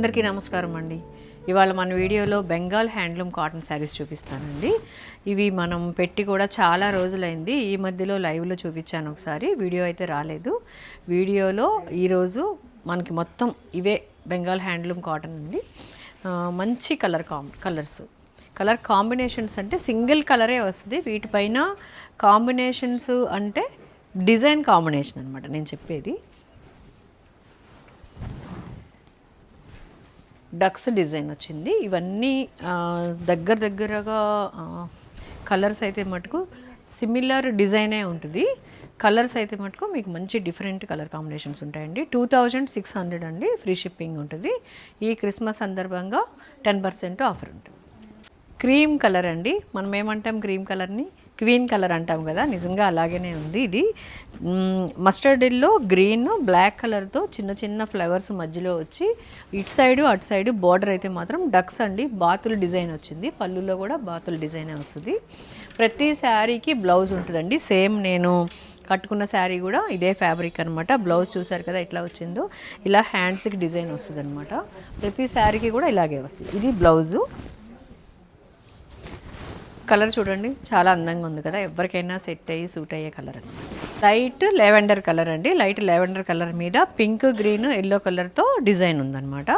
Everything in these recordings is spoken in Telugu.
అందరికీ నమస్కారం అండి. ఇవాళ మన వీడియోలో బెంగాల్ హ్యాండ్లూమ్ కాటన్ శారీస్ చూపిస్తానండి. ఇవి మనం పెట్టి కూడా చాలా రోజులైంది. ఈ మధ్యలో లైవ్లో చూపించాను ఒకసారి. వీడియో అయితే రాలేదు. వీడియోలో ఈరోజు మనకి మొత్తం ఇవే బెంగాల్ హ్యాండ్లూమ్ కాటన్ అండి. మంచి కలర్ కాం కలర్స్. కలర్ కాంబినేషన్స్ అంటే సింగిల్ కలరే వస్తుంది. వీటిపైన కాంబినేషన్స్ అంటే డిజైన్ కాంబినేషన్ అనమాట నేను చెప్పేది. డక్స్ డిజైన్ వచ్చింది. ఇవన్నీ దగ్గర దగ్గరగా కలర్స్ అయితే మటుకు సిమిలర్ డిజైనే ఉంటుంది. కలర్స్ అయితే మటుకు మీకు మంచి డిఫరెంట్ కలర్ కాంబినేషన్స్ ఉంటాయండి. టూ థౌజండ్ సిక్స్ హండ్రెడ్ అండి ఫ్రీ షిప్పింగ్ ఉంటుంది. ఈ క్రిస్మస్ సందర్భంగా టెన్ పర్సెంట్ ఆఫర్ ఉంటుంది. క్రీమ్ కలర్ అండి. మనం ఏమంటాం క్రీమ్ కలర్ని? క్వీన్ కలర్ అంటాం కదా నిజంగా అలాగనే ఉంది ఇది. మస్టర్డ్ ఎల్లో గ్రీన్ బ్లాక్ కలర్తో చిన్న చిన్న ఫ్లవర్స్ మధ్యలో వచ్చి ఇటు సైడు అటు సైడు బార్డర్ అయితే మాత్రం డక్స్ అండి. బాతుల డిజైన్ వచ్చింది. పళ్ళులో కూడా బాతుల డిజైనే వస్తుంది. ప్రతి శారీకి బ్లౌజ్ ఉంటుందండి. సేమ్ నేను కట్టుకున్న శారీ కూడా ఇదే ఫ్యాబ్రిక్ అనమాట బ్లౌజ్ చూసారు కదా ఎట్లా వచ్చిందో. ఇలా హ్యాండ్స్కి డిజైన్ వస్తుంది అనమాట ప్రతి శారీకి కూడా ఇలాగే వస్తుంది. ఇది బ్లౌజు. కలర్ చూడండి. చాలా అందంగా ఉంది కదా. ఎవరికైనా సెట్ అయ్యి సూట్ అయ్యే కలర్ అనమాట లైట్ లెవెండర్ కలర్ అండి. లైట్ లెవెండర్ కలర్ మీద పింక్ గ్రీన్ ఎల్లో కలర్తో డిజైన్ ఉందన్నమాట.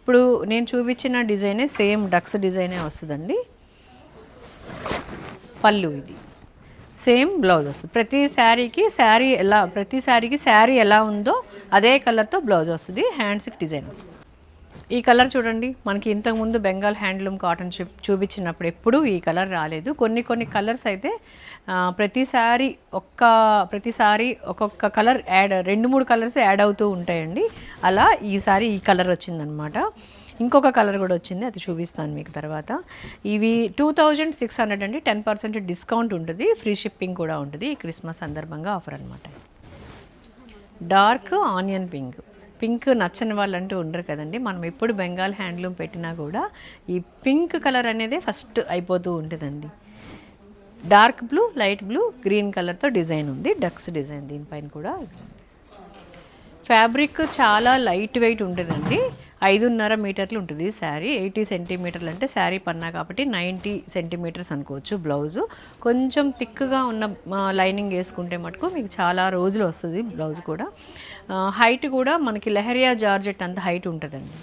ఇప్పుడు నేను చూపించిన డిజైనే సేమ్ డక్స్ డిజైనే వస్తుందండి. పళ్ళు ఇది. సేమ్ బ్లౌజ్ వస్తుంది. ప్రతి శారీకి శారీ ఎలా ప్రతి శారీకి శారీ ఎలా ఉందో అదే కలర్తో బ్లౌజ్ వస్తుంది. హ్యాండ్స్కి డిజైన్ వస్తుంది. ఈ కలర్ చూడండి. మనకి ఇంతకుముందు బెంగాల్ హ్యాండ్లూమ్ కాటన్ చూ చూపించినప్పుడు ఎప్పుడూ ఈ కలర్ రాలేదు. కొన్ని కొన్ని కలర్స్ అయితే ప్రతిసారి ఒక్క ప్రతిసారి ఒక్కొక్క కలర్ యాడ్ రెండు మూడు కలర్స్ యాడ్ అవుతూ ఉంటాయండి. అలా ఈసారి ఈ కలర్ వచ్చిందనమాట ఇంకొక కలర్ కూడా వచ్చింది. అది చూపిస్తాను మీకు తర్వాత. ఇవి టూ థౌజండ్ సిక్స్ హండ్రెడ్ అండి. టెన్ పర్సెంట్ డిస్కౌంట్ ఉంటుంది. ఫ్రీ షిప్పింగ్ కూడా ఉంటుంది. ఈ క్రిస్మస్ సందర్భంగా ఆఫర్ అనమాట డార్క్ ఆనియన్ పింక్. పింక్ నచ్చని వాళ్ళు అంటూ ఉండరు కదండి. మనం ఎప్పుడు బెంగాల్ హ్యాండ్లూమ్ పెట్టినా కూడా ఈ పింక్ కలర్ అనేది ఫస్ట్ అయిపోతూ ఉంటుందండి. Dark blue light blue green కలర్తో డిజైన్ ఉంది. డక్స్ డిజైన్ దీనిపైన కూడా. ఫ్యాబ్రిక్ చాలా లైట్ వెయిట్ ఉంటుందండి. ఐదున్నర మీటర్లు ఉంటుంది శారీ. ఎయిటీ సెంటీమీటర్లు అంటే శారీ పన్నా కాబట్టి నైంటీ సెంటీమీటర్స్ అనుకోవచ్చు బ్లౌజు. కొంచెం థిక్గా ఉన్న లైనింగ్ వేసుకుంటే మటుకు మీకు చాలా రోజులు వస్తుంది బ్లౌజ్ కూడా. హైట్ కూడా మనకి లెహరియా జార్జెట్ అంత హైట్ ఉంటుందండి.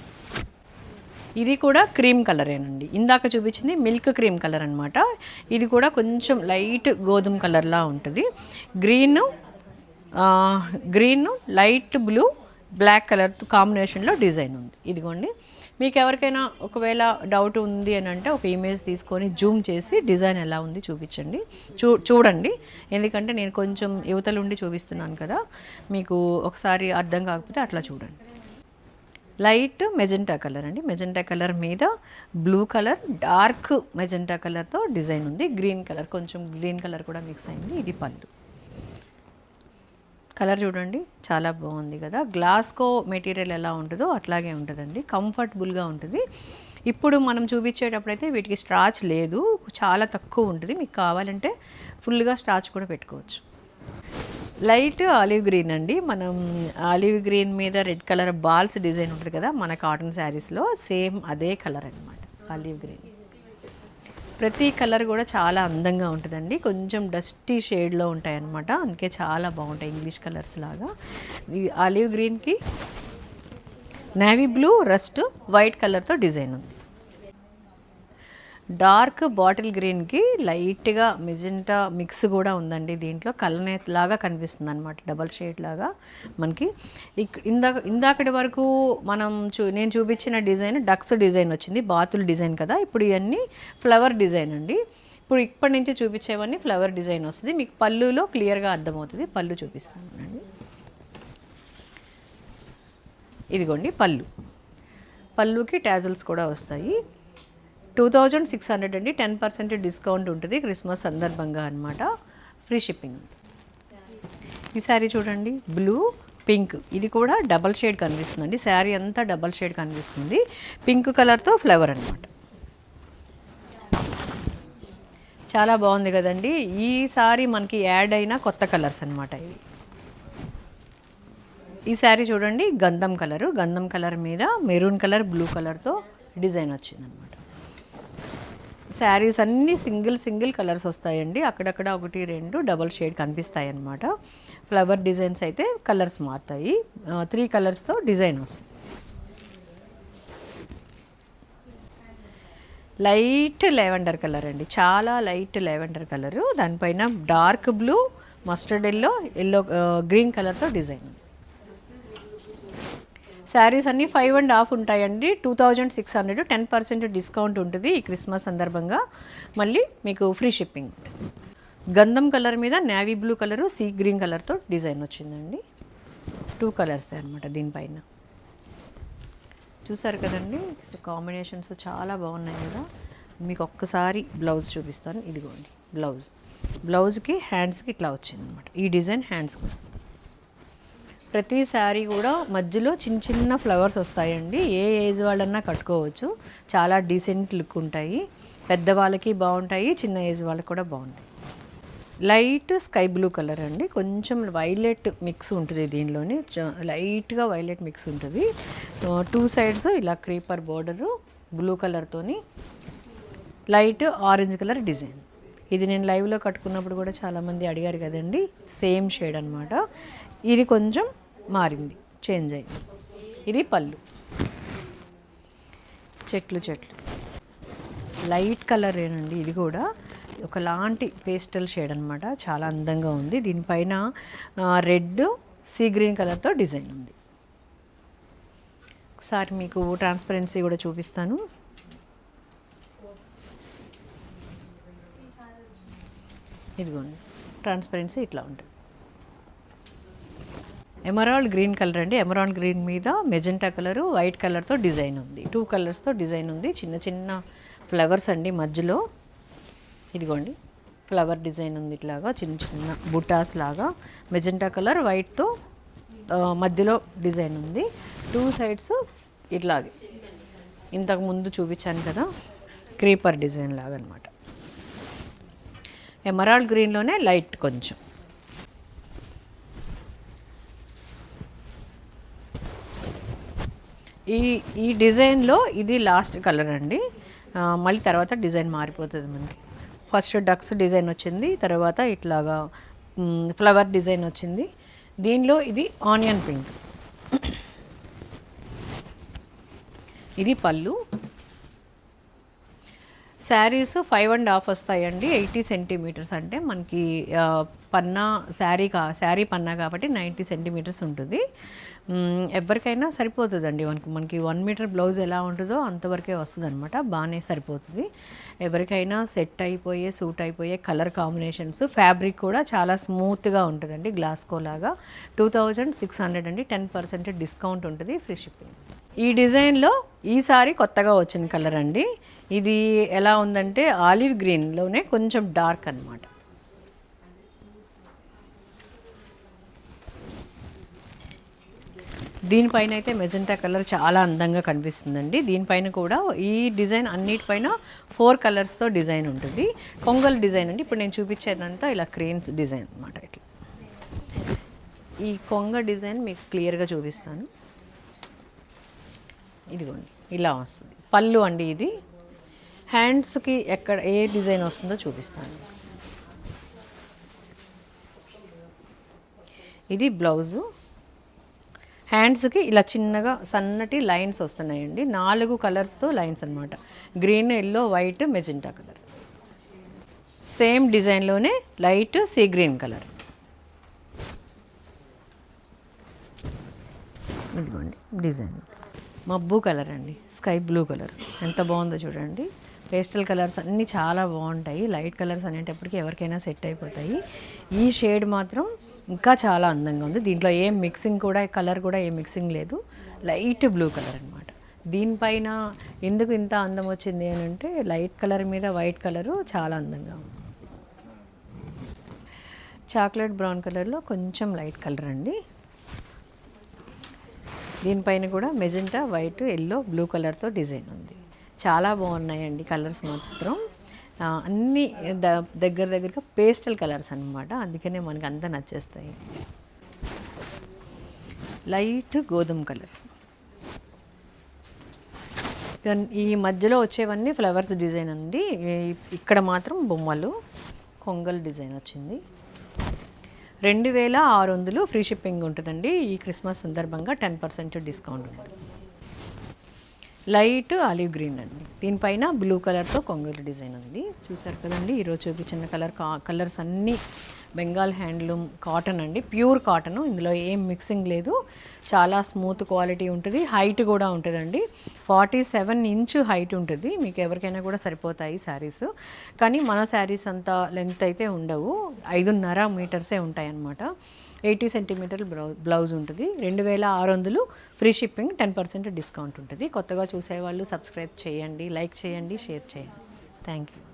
ఇది కూడా క్రీమ్ కలరేనండి. ఇందాక చూపించింది మిల్క్ క్రీమ్ కలర్ అనమాట ఇది కూడా కొంచెం లైట్ గోధుమ కలర్లా ఉంటుంది. Green green light blue black colour కాంబినేషన్లో డిజైన్ ఉంది. ఇదిగోండి. మీకు ఎవరికైనా ఒకవేళ డౌట్ ఉంది అని అంటే ఒక ఇమేజ్ తీసుకొని జూమ్ చేసి డిజైన్ ఎలా ఉంది చూపించండి. చూ చూడండి. ఎందుకంటే నేను కొంచెం యువతలుండి చూపిస్తున్నాను కదా. మీకు ఒకసారి అర్థం కాకపోతే అట్లా చూడండి. లైట్ మెజెంటా కలర్ అండి. మెజెంటా కలర్ మీద బ్లూ కలర్ డార్క్ మెజెంటా కలర్తో డిజైన్ ఉంది. గ్రీన్ కలర్ కొంచెం గ్రీన్ కలర్ కూడా మిక్స్ అయింది. ఇది పళ్ళు. కలర్ చూడండి చాలా బాగుంది కదా. గ్లాస్కో మెటీరియల్ ఎలా ఉంటుందో అట్లాగే ఉంటుందండి. కంఫర్టబుల్గా ఉంటుంది. ఇప్పుడు మనం చూపించేటప్పుడైతే వీటికి స్ట్రాచ్ లేదు. చాలా తక్కువ ఉంటుంది. మీకు కావాలంటే ఫుల్గా స్ట్రాచ్ కూడా పెట్టుకోవచ్చు. లైట్ ఆలివ్ గ్రీన్ అండి. మనం ఆలివ్ గ్రీన్ మీద రెడ్ కలర్ బాల్స్ డిజైన్ ఉంటుంది కదా మన కాటన్ శారీస్లో సేమ్ అదే కలర్ అనమాట ఆలివ్ గ్రీన్. ప్రతి కలర్ కూడా చాలా అందంగా ఉంటుందండి. కొంచెం డస్టీ షేడ్లో ఉంటాయి అన్నమాట అందుకే చాలా బాగుంటాయి ఇంగ్లీష్ కలర్స్ లాగా. ఆలివ్ గ్రీన్కి నేవీ బ్లూ రస్ట్ వైట్ కలర్తో డిజైన్ ఉంది. డార్క్ బాటిల్ గ్రీన్కి లైట్గా మిజింటా మిక్స్ కూడా ఉందండి దీంట్లో. కలనేత్ లాగా కనిపిస్తుంది అనమాట డబల్ షేడ్ లాగా మనకి. ఇక్ ఇందాక ఇందాకటి వరకు మనం చూ నేను చూపించిన డిజైన్ డక్స్ డిజైన్ వచ్చింది బాతుల డిజైన్ కదా. ఇప్పుడు ఇవన్నీ ఫ్లవర్ డిజైన్ అండి. ఇప్పుడు ఇప్పటి నుంచి చూపించేవన్నీ ఫ్లవర్ డిజైన్ వస్తుంది. మీకు పళ్ళులో క్లియర్గా అర్థమవుతుంది. పళ్ళు చూపిస్తాను అండి ఇదిగోండి పళ్ళు. పళ్ళుకి ట్యాజల్స్ కూడా వస్తాయి. టూ థౌజండ్ సిక్స్ హండ్రెడ్ అండి. టెన్ పర్సెంట్ డిస్కౌంట్ ఉంటుంది క్రిస్మస్ సందర్భంగా అనమాట ఫ్రీ షిప్పింగ్ ఈ శారీ చూడండి. బ్లూ పింక్ ఇది కూడా డబల్ షేడ్ కనిపిస్తుందండి. శారీ అంతా డబల్ షేడ్ కనిపిస్తుంది. పింక్ కలర్తో ఫ్లవర్ అనమాట చాలా బాగుంది కదండి. ఈసారి మనకి యాడ్ అయిన కొత్త కలర్స్ అనమాట ఇవి. ఈ శారీ చూడండి. గంధం కలరు గంధం కలర్ మీద మెరూన్ కలర్ బ్లూ కలర్తో డిజైన్ వచ్చిందనమాట శారీస్ అన్నీ సింగిల్ సింగిల్ కలర్స్ వస్తాయండి. అక్కడక్కడ ఒకటి రెండు డబల్ షేడ్ కనిపిస్తాయి అన్నమాట ఫ్లవర్ డిజైన్స్ అయితే కలర్స్ మారుతాయి. త్రీ కలర్స్తో డిజైన్ వస్తుంది. లైట్ లెవెండర్ కలర్ అండి. చాలా లైట్ లెవెండర్ కలరు. దానిపైన dark blue mustard yellow yellow green కలర్తో డిజైన్ ఉంది. శారీస్ అన్నీ ఫైవ్ అండ్ హాఫ్ ఉంటాయండి. Two thousand six hundred ten percent discount ఉంటుంది ఈ క్రిస్మస్ సందర్భంగా. మళ్ళీ మీకు ఫ్రీ షిప్పింగ్ గంధం కలర్ మీద navy blue colour sea green కలర్తో డిజైన్ వచ్చిందండి. టూ కలర్స్ అనమాట దీనిపైన. చూసారు కదండి? కాంబినేషన్స్ చాలా బాగున్నాయి కదా. మీకు ఒక్కసారి బ్లౌజ్ చూపిస్తాను. ఇదిగోండి బ్లౌజ్ బ్లౌజ్కి హ్యాండ్స్కి ఇట్లా వచ్చింది అనమాట ఈ డిజైన్ హ్యాండ్స్కి వస్తుంది. ప్రతి కూడా మధ్యలో చిన్న చిన్న ఫ్లవర్స్ వస్తాయండి. ఏ ఏజ్ వాళ్ళన్నా కట్టుకోవచ్చు. చాలా డీసెంట్ లుక్ ఉంటాయి. పెద్దవాళ్ళకి బాగుంటాయి చిన్న ఏజ్ వాళ్ళకి కూడా బాగుంటాయి. లైట్ స్కై బ్లూ కలర్ అండి. కొంచెం వైలెట్ మిక్స్ ఉంటుంది దీనిలోని. లైట్గా వైలెట్ మిక్స్ ఉంటుంది. టూ సైడ్స్ ఇలా క్రీపర్ బోర్డరు బ్లూ కలర్తోని లైట్ ఆరెంజ్ కలర్ డిజైన్. ఇది నేను లైవ్లో కట్టుకున్నప్పుడు కూడా చాలామంది అడిగారు కదండి. సేమ్ షేడ్ అనమాట ఇది కొంచెం మారింది చేంజ్ అయింది. ఇది పళ్ళు. చెట్లు చెట్లు. లైట్ కలర్ ఏనండి ఇది కూడా ఒకలాంటి పేస్టల్ షేడ్ అనమాట చాలా అందంగా ఉంది. దీనిపైన రెడ్ సీ గ్రీన్ కలర్తో డిజైన్ ఉంది. ఒకసారి మీకు ట్రాన్స్పరెన్సీ కూడా చూపిస్తాను. ఇదిగోండి ట్రాన్స్పరెన్సీ ఇట్లా ఉంటుంది. ఎమరాల్డ్ గ్రీన్ కలర్ అండి. ఎమరాల్డ్ గ్రీన్ మీద మెజెంటా కలరు వైట్ కలర్తో డిజైన్ ఉంది. టూ కలర్స్తో డిజైన్ ఉంది. చిన్న చిన్న ఫ్లవర్స్ అండి మధ్యలో. ఇదిగోండి. ఫ్లవర్ డిజైన్ ఉంది ఇట్లాగా. చిన్న చిన్న బుటాస్ లాగా. మెజెంటా కలర్ వైట్తో మధ్యలో డిజైన్ ఉంది. టూ సైడ్స్ ఇట్లాగే. ఇంతకు ముందు చూపించాను కదా. క్రీపర్ డిజైన్ లాగా అనమాట ఎమరాల్డ్ గ్రీన్లోనే లైట్ కొంచెం. ఈ ఈ డిజైన్లో ఇది లాస్ట్ కలర్ అండి. మళ్ళీ తర్వాత డిజైన్ మారిపోతుంది మనకి. ఫస్ట్ డక్స్ డిజైన్ వచ్చింది తర్వాత ఇట్లాగా ఫ్లవర్ డిజైన్ వచ్చింది. దీనిలో ఇది ఆనియన్ పింక్. ఇది pallu. Saris five and half వస్తాయండి ఎయిటీ సెంటీమీటర్స్ అంటే మనకి పన్నా శారీ కా శారీ పన్నా కాబట్టి నైంటీ సెంటీమీటర్స్ ఉంటుంది. ఎవరికైనా సరిపోతుందండి. మనకి మనకి వన్ మీటర్ బ్లౌజ్ ఎలా ఉంటుందో అంతవరకే వస్తుంది అనమాట బాగానే సరిపోతుంది. ఎవరికైనా సెట్ అయిపోయే సూట్ అయిపోయే కలర్ కాంబినేషన్స్ ఫ్యాబ్రిక్ కూడా చాలా స్మూత్గా ఉంటుందండి గ్లాస్కో లాగా. టూ థౌజండ్ సిక్స్ హండ్రెడ్ అండి. టెన్ పర్సెంట్ డిస్కౌంట్ ఉంటుంది ఫ్రీ షిప్పింగ్. ఈ డిజైన్లో ఈసారి కొత్తగా వచ్చిన కలర్ అండి. ఇది ఎలా ఉందంటే ఆలివ్ గ్రీన్లోనే కొంచెం డార్క్ అన్నమాట. దీనిపైన అయితే మెజెంటా కలర్ చాలా అందంగా కనిపిస్తుందండి. దీనిపైన కూడా ఈ డిజైన్ అన్నిటిపైన ఫోర్ కలర్స్తో డిజైన్ ఉంటుంది. కొంగల్ డిజైన్ అండి. ఇప్పుడు నేను చూపించేదంతా ఇలా క్రేన్స్ డిజైన్ అనమాట ఇట్లా. ఈ కొంగ డిజైన్ మీకు క్లియర్గా చూపిస్తాను. ఇదిగోండి ఇలా వస్తుంది. పళ్ళు అండి ఇది. హ్యాండ్స్కి ఎక్కడ ఏ డిజైన్ వస్తుందో చూపిస్తాను. ఇది బ్లౌజు. హ్యాండ్స్కి ఇలా చిన్నగా సన్నటి లైన్స్ వస్తున్నాయండి. నాలుగు కలర్స్తో లైన్స్ అన్నమాట. Green yellow white magenta colour. Same డిజైన్లోనే light sea green colour. ఇదిగోండి డిజైన్. మబ్బు కలర్ అండి. Sky blue colour. ఎంత బాగుందో చూడండి. పేస్టల్ కలర్స్ అన్నీ చాలా బాగుంటాయి. లైట్ కలర్స్ అనేటప్పటికి ఎవరికైనా సెట్ అయిపోతాయి. ఈ షేడ్ మాత్రం ఇంకా చాలా అందంగా ఉంది. దీంట్లో ఏం మిక్సింగ్ కూడా కలర్ కూడా ఏం మిక్సింగ్ లేదు. లైట్ బ్లూ కలర్ అనమాట దీనిపైన ఎందుకు ఇంత అందం వచ్చింది అని అంటే లైట్ కలర్ మీద వైట్ కలరు చాలా అందంగా ఉంది. చాక్లెట్ బ్రౌన్ కలర్లో కొంచెం లైట్ కలర్ అండి. దీనిపైన కూడా మెజెంటా వైట్ ఎల్లో బ్లూ కలర్తో డిజైన్ ఉంది. చాలా బాగున్నాయండి కలర్స్ మాత్రం. అన్నీ ద దగ్గర దగ్గరగా పేస్టల్ కలర్స్ అనమాట అందుకనే మనకు అంతా నచ్చేస్తాయి. లైట్ గోధుమ కలర్. ఈ మధ్యలో వచ్చేవన్నీ ఫ్లవర్స్ డిజైన్ అండి. ఇక్కడ మాత్రం బొమ్మలు కొంగల్ డిజైన్ వచ్చింది. రెండు వేల ఆరు వందలు ఫ్రీ షిప్పింగ్ ఉంటుందండి. ఈ క్రిస్మస్ సందర్భంగా టెన్ పర్సెంట్ డిస్కౌంట్ ఉంటుంది. లైట్ ఆలివ్ గ్రీన్ అండి. దీనిపైన బ్లూ కలర్తో కొంగల్ డిజైన్ ఉంది. చూసారు కదండి? ఈరోజు చూపించిన కలర్ కా కలర్స్ అన్నీ బెంగాల్ హ్యాండ్లూమ్ కాటన్ అండి. Pure cotton. ఇందులో ఏం మిక్సింగ్ లేదు. చాలా స్మూత్ క్వాలిటీ ఉంటుంది. హైట్ కూడా ఉంటుందండి. ఫార్టీ సెవెన్ ఇంచ్ హైట్ ఉంటుంది. మీకు ఎవరికైనా కూడా సరిపోతాయి శారీస్. కానీ మన శారీస్ అంత లెంత్ అయితే ఉండవు. ఐదున్నర మీటర్సే ఉంటాయి అన్నమాట ఎయిటీ సెంటీమీటర్ బ్లౌ బ్లౌజ్ ఉంటుంది. రెండు వేల ఆరు వందలు free shipping ten percent discount ఉంటుంది. కొత్తగా చూసేవాళ్ళు సబ్స్క్రైబ్ చేయండి లైక్ చేయండి షేర్ చేయండి. Thank you